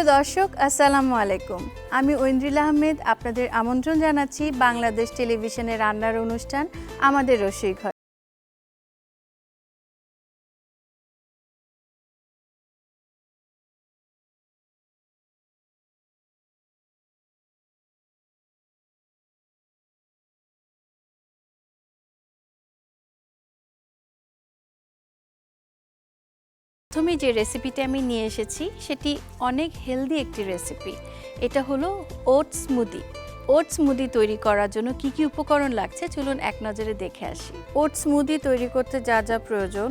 প্রিয় দর্শক, আসসালামু আলাইকুম। আমি ঐন্দ্রিল আহমেদ, আপনাদের আমন্ত্রণ জানাচ্ছি বাংলাদেশ টেলিভিশনের রান্নার অনুষ্ঠান আমাদের রসই প্রথমে যে রেসিপিটা আমি নিয়ে এসেছি, সেটি অনেক হেলদি একটি রেসিপি এটা হলো ওটস স্মুদি ওটস স্মুদি তৈরি করার জন্য কি কি উপকরণ লাগছে? চলুন এক নজরে দেখে আসি। ওটস স্মুদি তৈরি করতে যা যা প্রয়োজন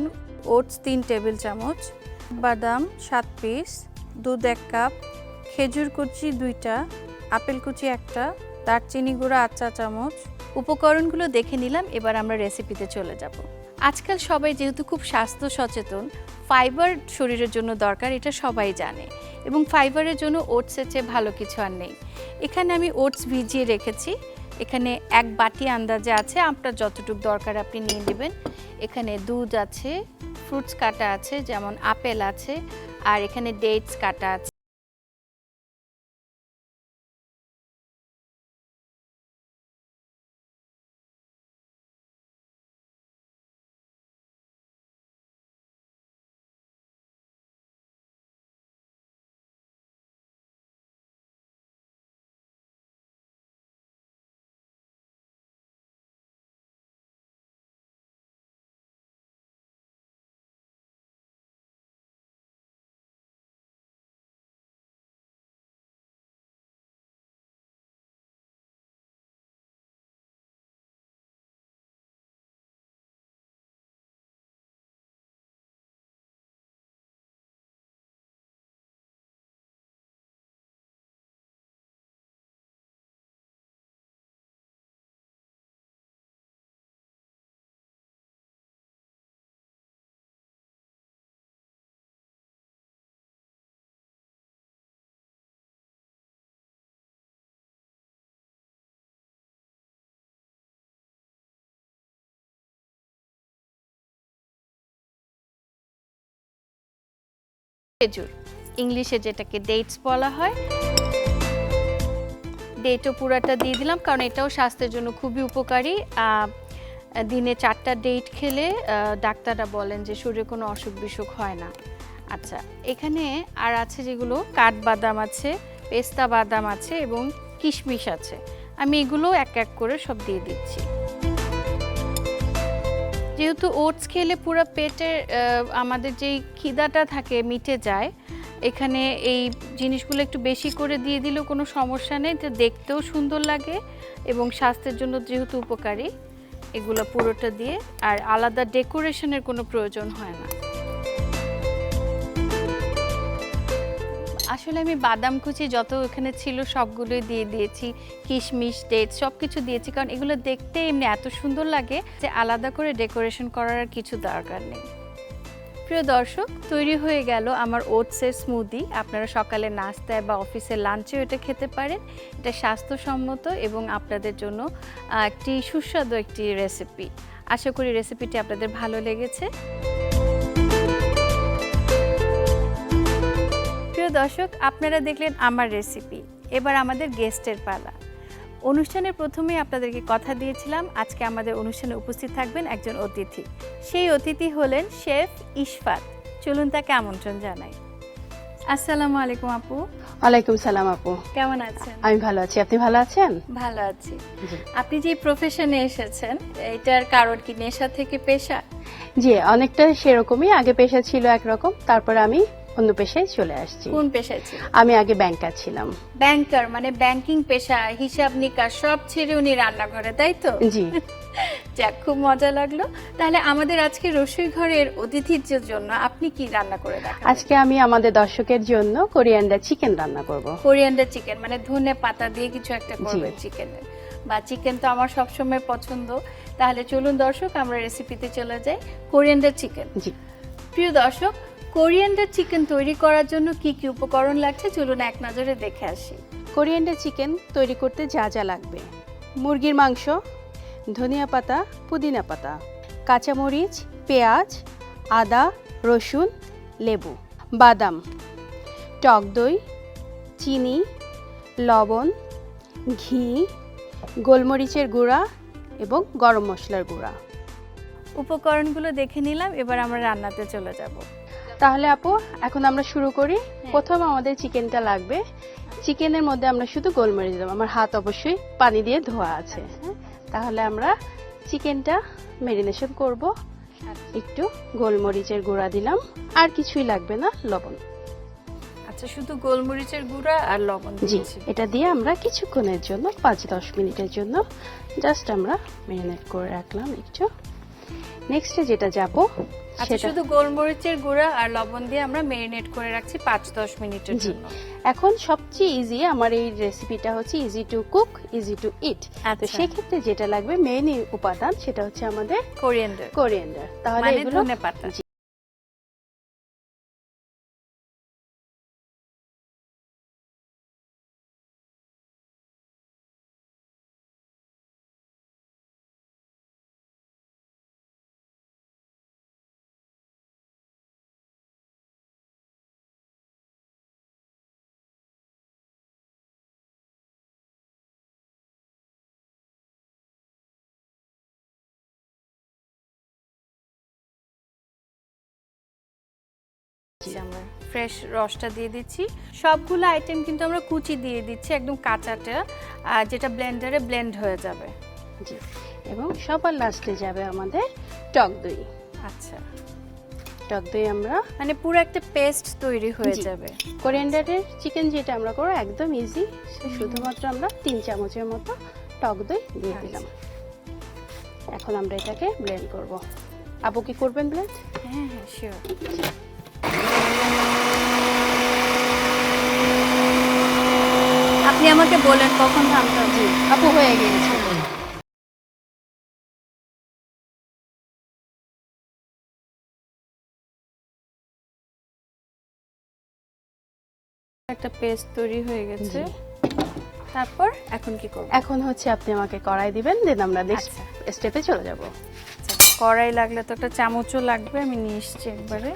ওটস তিন টেবিল চামচ, বাদাম সাত পিস দুধ এক কাপ খেজুর কুচি দুইটা, আপেল কুচি একটা, দারচিনি গুঁড়া আট চা চামচ। উপকরণগুলো দেখে নিলাম, এবার আমরা রেসিপিতে চলে যাব। আজকাল সবাই যেহেতু খুব স্বাস্থ্য সচেতন, ফাইবার শরীরের জন্য দরকার, এটা সবাই জানে। এবং ফাইবারের জন্য ওটসের চেয়ে ভালো কিছু আর নেই। এখানে আমি ওটস ভিজিয়ে রেখেছি। এখানে এক বাটি আন্দাজে আছে, আপনার যতটুকু দরকার আপনি নিয়ে নেবেন। এখানে দুধ আছে, ফ্রুটস কাটা আছে, যেমন আপেল আছে, আর এখানে ডেটস কাটা আছে। খেজুর। ইংলিশে যেটাকে ডেটস বলা হয়। ডেটও পুরাটা দিয়ে দিলাম, কারণ এটাও স্বাস্থ্যের জন্য খুবই উপকারী। দিনে চারটা ডেট খেলে ডাক্তাররা বলেন যে শরীরে কোনো অসুখ বিসুখ হয় না। আচ্ছা এখানে আর আছে যেগুলো, কাঠবাদাম আছে, পেস্তা বাদাম আছে এবং কিশমিশ আছে। আমি এগুলো এক এক করে সব দিয়ে দিচ্ছি। যেহেতু ওটস খেলে পুরো পেটের আমাদের যেই খিদাটা থাকে মিটে যায়, এখানে এই জিনিসগুলো একটু বেশি করে দিয়ে দিলেও কোনো সমস্যা নেই, এটা দেখতেও সুন্দর লাগে এবং স্বাস্থ্যের জন্য যেহেতু উপকারী, এগুলো পুরোটা দিয়ে, আর আলাদা ডেকোরেশনের কোনো প্রয়োজন হয় না। আসলে আমি বাদাম কুচি যত এখানে ছিল সবগুলোই দিয়ে দিয়েছি, কিশমিশ, ডেট সব কিছু দিয়েছি, কারণ এগুলো দেখতে এমনি এত সুন্দর লাগে যে আলাদা করে ডেকোরেশন করার আর কিছু দরকার নেই। প্রিয় দর্শক, তৈরি হয়ে গেল আমার ওটসের স্মুদি। আপনারা সকালে নাস্তায় বা অফিসে লাঞ্চেও এটা খেতে পারেন। এটা স্বাস্থ্যসম্মত এবং আপনাদের জন্য একটি সুস্বাদু একটি রেসিপি আশা করি রেসিপিটি আপনাদের ভালো লেগেছে। প্রিয় দর্শক আপনারা দেখলেন আমার রেসিপি এবার আমাদের গেস্টের পালা। অনুষ্ঠানের প্রথমেই আপনাদেরকে কথা দিয়েছিলাম আজকে আমাদের অনুষ্ঠানে উপস্থিত থাকবেন একজন অতিথি। সেই অতিথি হলেন শেফ ইশফাত চলুন তাকে আমন্ত্রণ জানাই। আসসালামু আলাইকুম আপু। ওয়ালাইকুম সালাম আপু। কেমন আছেন? আমি ভালো আছি। আপনি ভালো আছেন? ভালো আছি। আপনি যে প্রফেশনে এসেছেন এটার কারণ কি নেশা থেকে পেশা? জি অনেকটা সেরকমই। আগে পেশা ছিল একরকম তারপর আমি অন্য পেশায় চলে আসছি। কোন পেশায় ছিল আমি আগে ব্যাংকার ছিলাম। ব্যাংকার মানে ব্যাংকিং পেশা হিসাব নিকাশ সব ছেড়ে উনি রান্নাঘরে তাই তো? জি। যাক খুব মজা লাগল। তাহলে আমাদের আজকে রসুই ঘরের অতিথির জন্য আপনি কি রান্না করে দেখাবেন? আজকে আমি আমাদের দর্শকের জন্য কোরিয়ান্ডার চিকেন রান্না করব। কোরিয়ান্ডার চিকেন মানে ধনে পাতা দিয়ে কিছু একটা করবেন। চিকেনের বা চিকেন তো আমার সবসময় পছন্দ। তাহলে চলুন দর্শক আমরা রেসিপিতে চলে যাই। কোরিয়ান্ডার চিকেন জি। প্রিয় দর্শক কোরিয়ান্ডার চিকেন তৈরি করার জন্য কি কি উপকরণ লাগছে চলুন এক নজরে দেখে আসি। কোরিয়ান্ডার চিকেন তৈরি করতে যা যা লাগবে। মুরগির মাংস ধনিয়া পাতা পুদিনা পাতা কাঁচামরিচ পেঁয়াজ আদা রসুন লেবু বাদাম টক দই চিনি লবণ ঘি গোলমরিচের গুঁড়া এবং গরম মশলার গুঁড়া। উপকরণগুলো দেখে নিলাম এবার আমরা রান্নাতে চলে যাব। তাহলে আপু এখন আমরা শুরু করি। প্রথম আমাদের চিকেনটা লাগবে। চিকেনের মধ্যে আমরা শুধু গোলমরিচ দেবো। আমার হাত অবশ্যই পানি দিয়ে ধোয়া আছে। হ্যাঁ? তাহলে আমরা চিকেনটা ম্যারিনেশন করব। একটু গোলমরিচের গুঁড়া দিলাম। আর কিছুই লাগবে না লবণ। আচ্ছা শুধু গোলমরিচের গুঁড়া আর লবণ জি এটা দিয়ে আমরা কিছুক্ষণের জন্য পাঁচ দশ মিনিটের জন্য জাস্ট আমরা ম্যারিনেট করে রাখলাম একটু। নেক্সটে যেটা যাব আচ্ছা শুধু গোলমরিচের গুঁড়া আর লবণ দিয়ে আমরা মেরিনেট করে রাখছি পাঁচ দশ মিনিটের জন্য। এখন সবচেয়ে ইজি আমার এই রেসিপিটা হচ্ছে easy to cook easy to eat তো আচ্ছা। সেক্ষেত্রে যেটা লাগবে মেইন উপাদান সেটা হচ্ছে আমাদের কোরিয়েন্ডার কোরিয়েন্ডার তাহলে মানে এগুলো ধনে পাতা আমরা। ফ্রেশ রসটা দিয়ে দিচ্ছি। সবগুলো আইটেম কিন্তু আমরা কুচি দিয়ে দিচ্ছি একদম কাঁচাটা আর যেটা ব্লেন্ডারে ব্লেন্ড হয়ে যাবে। জি এবং সবার লাস্টে যাবে আমাদের টক দই। আচ্ছা। টক দই আমরা মানে পুরো একটা পেস্ট তৈরি হয়ে যাবে। কোরিয়েন্ডারের চিকেন যেটা আমরা করব একদম ইজি শুধুমাত্র আমরা তিন চামচের মতো টক দই দিয়ে আচ্ছা। দিলাম। এখন আমরা এটাকে ব্লেন্ড করব। আপু কি করবেন ব্লেন্ড হ্যাঁ হ্যাঁ শিওর আপনি আমাকে বলেন কখন থামতে হবে। আপু হয়ে গিয়েছে। একটা পেস্ট তৈরি হয়ে গেছে। তারপর এখন কি করব? এখন হচ্ছে আপনি আমাকে কড়াই দিবেন দেন আমরা নেক্সট আচ্ছা। স্টেপে চলে যাব। আচ্ছা, কড়াই লাগলে তো একটা চামচও লাগবে আমি নিয়ে এসছি একবারে।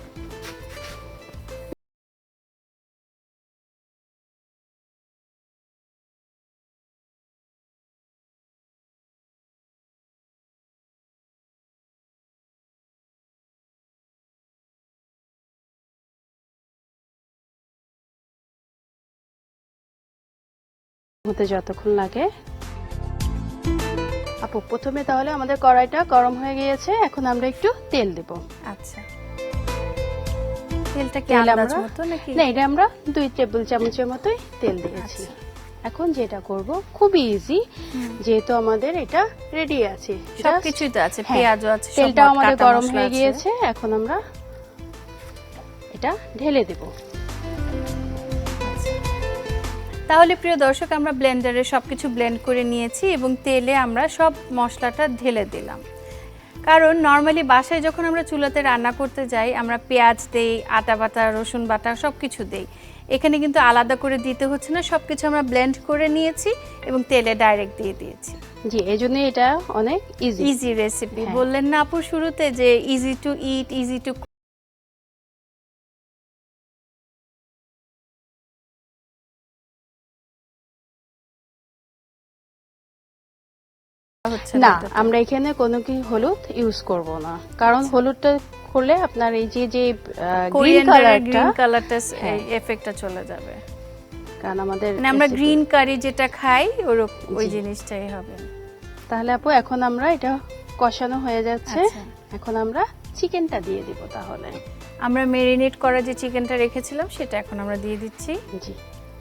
হতে যতক্ষণ লাগে। আপু প্রথমে তাহলে আমাদের কড়াইটা গরম হয়ে গিয়েছে এখন আমরা একটু তেল দেব। আচ্ছা। তেলটা কি আন্দাজ মতো নাকি? না এটা আমরা দুই টেবিল চামচের মতোই তেল দিয়েছি। আচ্ছা। এখন যেটা করব খুবই ইজি যেহেতু আমাদের এটা রেডি আছে। সবকিছুই তো আছে হ্যাঁ, পেঁয়াজও আছে তেলটা আমাদের গরম হয়ে গিয়েছে এখন আমরা এটা ঢেলে দেব। তাহলে প্রিয় দর্শক আমরা ব্লেন্ডারে সবকিছু ব্লেন্ড করে নিয়েছি এবং তেলে আমরা সব মশলাটা ঢেলে দিলাম। কারণ নর্মালি বাসায় যখন আমরা চুলাতে রান্না করতে যাই আমরা পেঁয়াজ দেই আটা বাটা রসুন বাটা সব কিছু দেই। এখানে কিন্তু আলাদা করে দিতে হচ্ছে না সব কিছু আমরা ব্লেন্ড করে নিয়েছি এবং তেলে ডাইরেক্ট দিয়ে দিয়েছি। জি এই জন্য এটা অনেক ইজি ইজি রেসিপি। বললেন না আপু শুরুতে যে easy to eat easy to না আমরা এখানে কোনো কি হলুদ ইউজ করব না। কারণ আচ্ছা। হলুদটা করলে আপনার এই যে যে গ্রিন কালারটা গ্রিন কালারটা। এফেক্টটা চলে যাবে। কারণ আমাদের মানে আমরা গ্রিন কারি যেটা খাই ওই জিনিসটাই হবে। তাহলে আপু এখন আমরা এটা কষানো হয়ে যাচ্ছে। আচ্ছা। এখন আমরা চিকেনটা দিয়ে দিব তাহলে। আমরা মেরিনেট করা যে চিকেনটা রেখেছিলাম সেটা এখন আমরা দিয়ে দিচ্ছি। জি।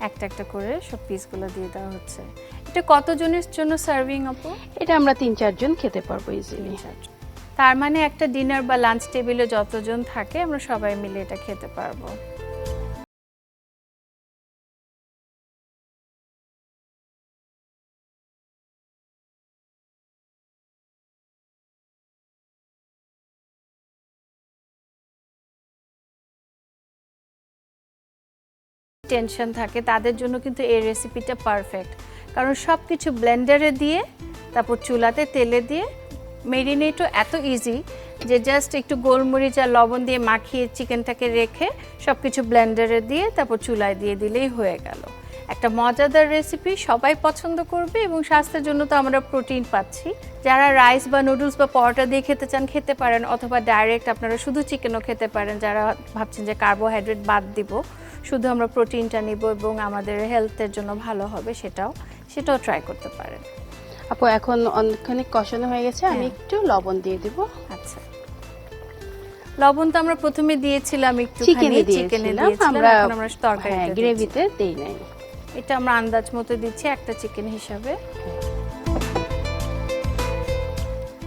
একটা একটা করে সব পিসগুলো দিয়ে দেওয়া হচ্ছে। এটা কতজনের জন্য সার্ভিং আপু? এটা আমরা তিন চারজন খেতে পারব ইজিলি তার মানে একটা ডিনার বা লাঞ্চ টেবিলে যতজন থাকে আমরা সবাই মিলে এটা খেতে পারব। টেনশন থাকে, তাদের জন্য কিন্তু এই রেসিপিটা পারফেক্ট কারণ সব কিছু ব্লেন্ডারে দিয়ে, তারপর চুলাতে তেলে দিয়ে মেরিনেটও এত ইজি যে জাস্ট একটু গোলমরিচ আর লবণ দিয়ে মাখিয়ে চিকেনটাকে রেখে সব কিছু ব্লেন্ডারে দিয়ে, তারপর চুলায় দিয়ে দিলেই হয়ে গেল। একটা মজাদার রেসিপি সবাই পছন্দ করবে এবং স্বাস্থ্যের জন্য তো আমরা প্রোটিন পাচ্ছি। যারা রাইস বা নুডলস বা পরোটা দিয়ে খেতে চান, খেতে পারেন অথবা ডাইরেক্ট আপনারা শুধু চিকেনও খেতে পারেন। যারা ভাবছেন যে কার্বোহাইড্রেট বাদ দিব শুধু আমরা প্রোটিনটা নিব এবং আমাদের হেলথের জন্য ভালো হবে সেটাও সেটাও ট্রাই করতে পারেন। আপু এখন অনেকখানি কষানো হয়ে গেছে আমি হ্যাঁ। একটু লবণ দিয়ে দিব। আচ্ছা। লবণ তো আমরা প্রথমে দিয়েছিলাম একটু চিকেনে দিয়েছিলাম আমরা তরকারিতে হ্যাঁ গ্রেভিতে দেই নাই। এটা আমরা আন্দাজ মতো দিচ্ছি একটা চিকেন হিসাবে।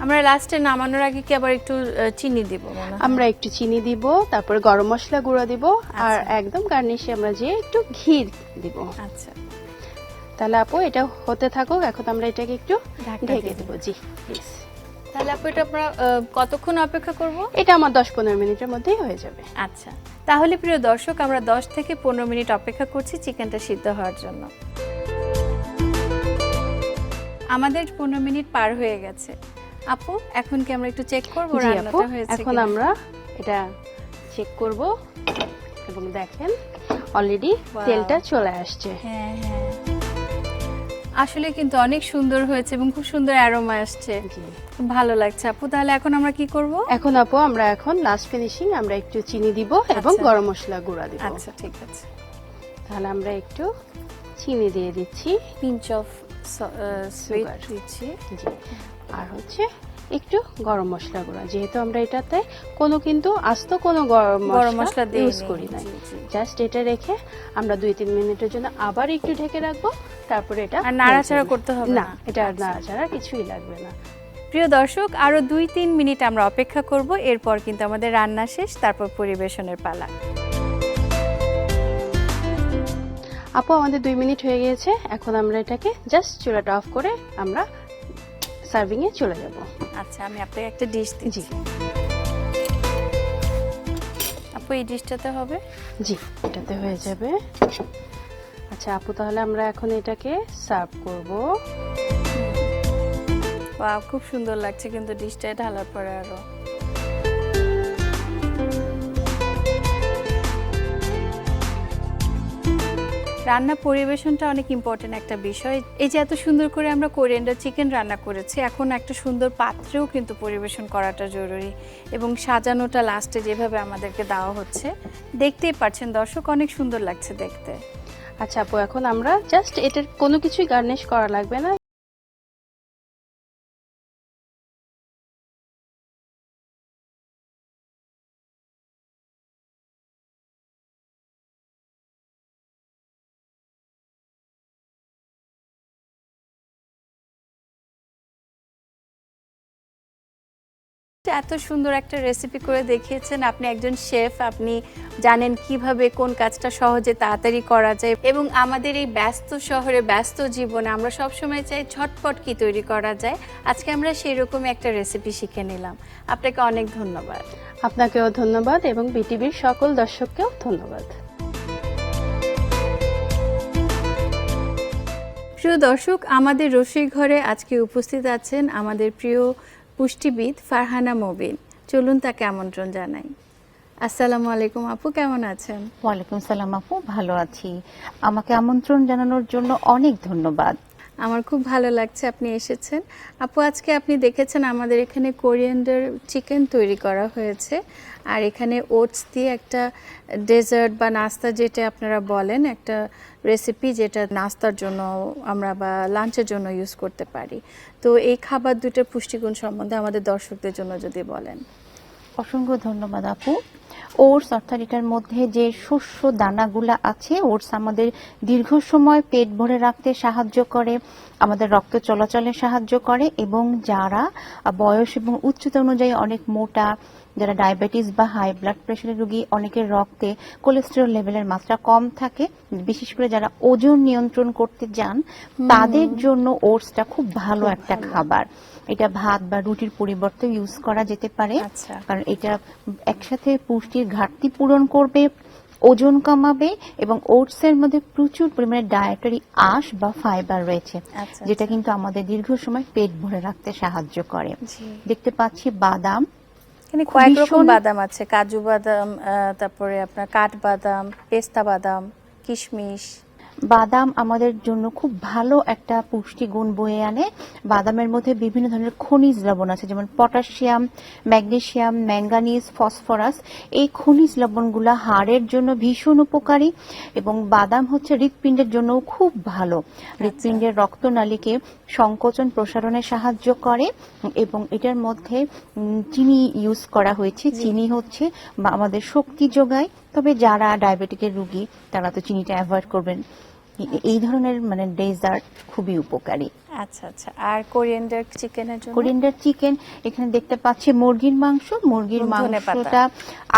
আমরা লাস্টে নামানোর আগে কি আবার একটু চিনি দিব আমরা একটু চিনি দিব তারপরে গরম মশলা গুঁড়ো দিব আর আচ্ছা। একদম গার্নিশে আমরা যে একটু ঘি দিব। আচ্ছা। তাহলে আপু এটা হতে থাকুক এখন আমরা এটাকে একটু ঢেকে দেবো জি প্লিজ তাহলে আপু এটা আমরা কতক্ষণ অপেক্ষা করব? এটা আমার দশ পনেরো মিনিটের মধ্যেই হয়ে যাবে। আচ্ছা। তাহলে প্রিয় দর্শক আমরা 10 থেকে পনেরো মিনিট অপেক্ষা করছি চিকেনটা সিদ্ধ হওয়ার জন্য। আমাদের পনেরো মিনিট পার হয়ে গেছে। আপু এখন কি আমরা একটু চেক করব? রান্নাটা হয়েছে এখন আমরা এটা চেক করব। এবং দেখেন অলরেডি তেলটা চলে আসছে। হ্যাঁ হ্যাঁ। আসলে কিন্তু অনেক সুন্দর হয়েছে এবং খুব সুন্দর অ্যারোমা আসছে। খুব ভালো লাগছে আপু। তাহলে এখন আমরা কি করব? এখন আপু আমরা এখন লাস্ট ফিনিশিং আমরা একটু চিনি দিব এবং আচ্ছা। গরম মশলা গুঁড়া দিব। আচ্ছা ঠিক আছে। তাহলে আমরা একটু চিনি দিয়ে দিচ্ছি। পিঞ্চ অফ সুইট দিচ্ছি। জি। আর হচ্ছে একটু গরম মশলা গুঁড়া। যেহেতু আমরা এটাতে কোনো কিন্তু আস্ত কোনো গরম মশলা ইউজ করি না জাস্ট এটা রেখে আমরা দুই তিন মিনিটের জন্য আবার একটু ঢেকে রাখব। তারপরে এটা আর নাড়াচাড়া। করতে হবে না? এটা আর আচ্ছা। নাড়াচাড়া কিছুই লাগবে না। প্রিয় দর্শক আরও দুই তিন মিনিট আমরা অপেক্ষা করব। এরপর কিন্তু আমাদের রান্না শেষ তারপর পরিবেশনের পালা। আপু আমাদের দুই মিনিট হয়ে গিয়েছে। এখন আমরা এটাকে জাস্ট চুলাটা অফ করে আমরা সার্ভিং এ চলে যাব। আচ্ছা আমি আপনাকে একটা ডিশ দিচ্ছি। জি আপু এই ডিশটাতে হবে? জি এটাতে হয়ে যাবে। আচ্ছা আপু তাহলে আমরা এখন এটাকে সার্ভ করব। বা খুব সুন্দর লাগছে কিন্তু ডিশটা ঢালার পরে আরও। রান্না পরিবেশনটা অনেক ইম্পর্টেন্ট একটা বিষয়। এই যে এত সুন্দর করে আমরা কোরিয়ান্ডার চিকেন রান্না করেছি, এখন একটা সুন্দর পাত্রেও কিন্তু পরিবেশন করাটা জরুরি এবং সাজানোটা লাস্টে যেভাবে আমাদেরকে দেওয়া হচ্ছে, দেখতেই পাচ্ছেন দর্শক অনেক সুন্দর লাগছে দেখতে। আচ্ছা আপু, এখন আমরা জাস্ট এটার কোনো কিছুই গার্নিশ করা লাগবে না। এত সুন্দর একটা রেসিপি করে দেখিয়েছেন। আপনি একজন শেফ আপনি জানেন কীভাবে কোন কাজটা সহজে তাড়াতাড়ি করা যায় এবং আমাদের এই ব্যস্ত শহরে ব্যস্ত জীবনে আমরা সবসময় চাই ঝটপট কি তৈরি করা যায়। আজকে আমরা সেই রকমই একটা রেসিপি শিখে নিলাম। আপনাকে অনেক ধন্যবাদ। আপনাকেও ধন্যবাদ এবং বিটিভির সকল দর্শককেও ধন্যবাদ। প্রিয় দর্শক আমাদের রসিক ঘরে আজকে উপস্থিত আছেন আমাদের প্রিয় পুষ্টিবিদ ফারহানা মবিন। চলুন তাকে আমন্ত্রণ জানাই। আসসালামু আলাইকুম আপু, কেমন আছেন? ওয়ালাইকুম সালাম আপু, ভালো আছি। আমাকে আমন্ত্রণ জানানোর জন্য অনেক ধন্যবাদ। আমার খুব ভালো লাগছে আপনি এসেছেন। আপু, আজকে আপনি দেখেছেন আমাদের এখানে কোরিয়ান্ডার চিকেন তৈরি করা হয়েছে। আর এখানে ওটস দিয়ে একটা ডেজার্ট বা নাস্তা যেটা আপনারা বলেন, একটা রেসিপি যেটা নাস্তার জন্য আমরা বা লাঞ্চের জন্য ইউজ করতে পারি। তো এই খাবার দুটো পুষ্টিগুণ সম্বন্ধে আমাদের দর্শকদের জন্য যদি বলেন। অসংখ্য ধন্যবাদ, আপু। ওটস, অর্থাৎ এটার মধ্যে যে শস্য দানাগুলো আছে, ওটস আমাদের দীর্ঘ সময় পেট ভরে রাখতে সাহায্য করে, আমাদের রক্ত চলাচলে সাহায্য করে, এবং যারা বয়স এবং উচ্চতা অনুযায়ী অনেক মোটা যারা ডায়াবেটিস বা হাই ব্লাড প্রেশারের রোগী অনেকের রক্তে কোলেস্টেরল লেভেলের মাত্রা কম থাকে। বিশেষ করে যারা ওজন নিয়ন্ত্রণ করতে যান তাদের জন্য ওটসটা খুব ভালো একটা খাবার। এটা ভাত বা রুটির পরিবর্তে ইউজ করা যেতে পারে। আচ্ছা। কারণ এটা একসাথে পুষ্টির ঘাটতি পূরণ করবে ওজন কমাবে এবং ওটস এর মধ্যে প্রচুর পরিমাণে ডায়েটারি আঁশ বা ফাইবার রয়েছে আচ্ছা যেটা কিন্তু আমাদের দীর্ঘ সময় পেট ভরে রাখতে সাহায্য করে। দেখতে পাচ্ছি বাদাম। এখানে কয়েক রকম বাদাম আছে। কাজু বাদাম তারপরে আপনার কাঠ বাদাম পেস্তা বাদাম কিশমিশ। বাদাম আমাদের জন্য খুব ভালো একটা পুষ্টিগুণ বয়ে আনে। বাদামের মধ্যে বিভিন্ন ধরনের খনিজ লবণ আছে যেমন পটাশিয়াম ম্যাগনেসিয়াম ম্যাঙ্গানিজ ফসফরাস। এই খনিজ লবণগুলো হাড়ের জন্য ভীষণ উপকারী এবং বাদাম হচ্ছে হৃৎপিণ্ডের জন্য খুব ভালো। হৃৎপিণ্ডের রক্তনালীকে সংকোচন প্রসারণে সাহায্য করে এবং এটার মধ্যে চিনি ইউজ করা হয়েছে। চিনি হচ্ছে বা আমাদের শক্তি যোগায়। তবে যারা ডায়াবেটিকের রুগী তারা তো চিনিটা অ্যাভয়েড করবেন। এই ধরনের মানে ডেজার্ট খুবই উপকারী। আচ্ছা আচ্ছা। আর কোরিয়েন্ডার চিকেনের জন্য? কোরিয়েন্ডার চিকেন এখানে দেখতে পাচ্ছি মুরগির মাংস। মুরগির মাংসটা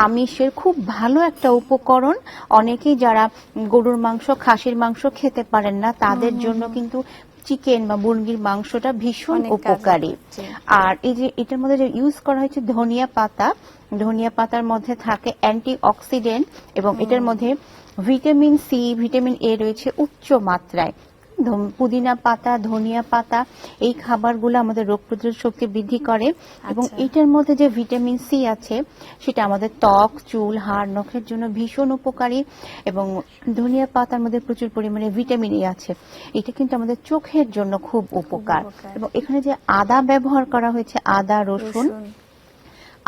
আমিষের খুব ভালো একটা উপকরণ। অনেকেই যারা গরুর মাংস খাসির মাংস খেতে পারেন না তাদের জন্য কিন্তু চিকেন বা মুরগির মাংসটা ভীষণ উপকারী। আর এই যে এটার মধ্যে যে ইউজ করা হয়েছে ধনিয়া পাতা ধনিয়া পাতার মধ্যে থাকে অ্যান্টি অক্সিডেন্ট এবং এটার মধ্যে ভিটামিন সি ভিটামিন এ রয়েছে উচ্চ মাত্রায় পুদিনা পাতা ধনিয়া পাতা এই খাবারগুলো আমাদের রোগ প্রতিরোধ শক্তি বৃদ্ধি করে এবং আচ্ছা। এটার মধ্যে যে ভিটামিন সি আছে সেটা আমাদের ত্বক চুল হাড় নখের জন্য ভীষণ উপকারী এবং ধনিয়া পাতার মধ্যে প্রচুর পরিমাণে ভিটামিন এ আছে এটা কিন্তু আমাদের চোখের জন্য খুব উপকার। এবং এখানে যে আদা ব্যবহার করা হয়েছে আদা রসুন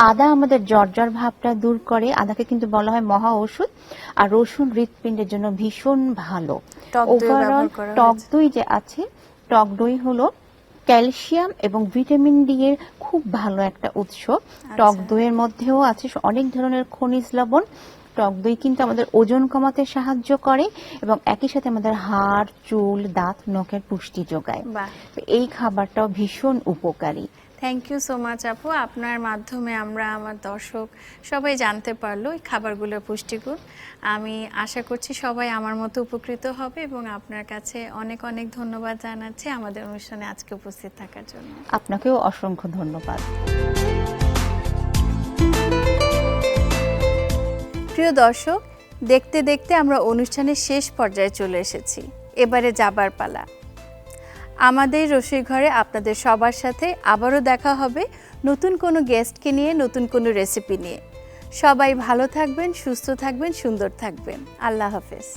আদা আমাদের জর্জর ভাবটা দূর করে আদাকে কিন্তু বলা হয় মহা ওষুধ আর রসুন হৃৎপিণ্ডের জন্য ভীষণ ভালো। টক ওভারঅল টক দই যে আছে টক দই হলো ক্যালসিয়াম এবং ভিটামিন ডি এর খুব ভালো একটা উৎস। টক আচ্ছা। দইয়ের মধ্যেও আছে অনেক ধরনের খনিজ লবণ। টক দই কিন্তু আমাদের ওজন কমাতে সাহায্য করে এবং একই সাথে আমাদের হাড় চুল দাঁত নখের পুষ্টি যোগায়। এই খাবারটাও ভীষণ উপকারী। থ্যাংক ইউ সো মাচ আপু আপনার মাধ্যমে আমরা আমার দর্শক সবাই জানতে পারল এই খাবারগুলোর পুষ্টিগুণ। আমি আশা করছি সবাই আমার মতো উপকৃত হবে এবং আপনার কাছে অনেক অনেক ধন্যবাদ জানাচ্ছি আমাদের অনুষ্ঠানে আজকে উপস্থিত থাকার জন্য। আপনাকেও অসংখ্য ধন্যবাদ। প্রিয় দর্শক দেখতে দেখতে আমরা অনুষ্ঠানের শেষ পর্যায়ে চলে এসেছি। এবারে যাবার পালা। আমাদের রসোই ঘরে আপনাদের সবার সাথে আবারও দেখা হবে নতুন কোনো গেস্টকে নিয়ে, নতুন কোনো রেসিপি নিয়ে। সবাই ভালো থাকবেন, সুস্থ থাকবেন, সুন্দর থাকবেন। আল্লাহ হাফেজ।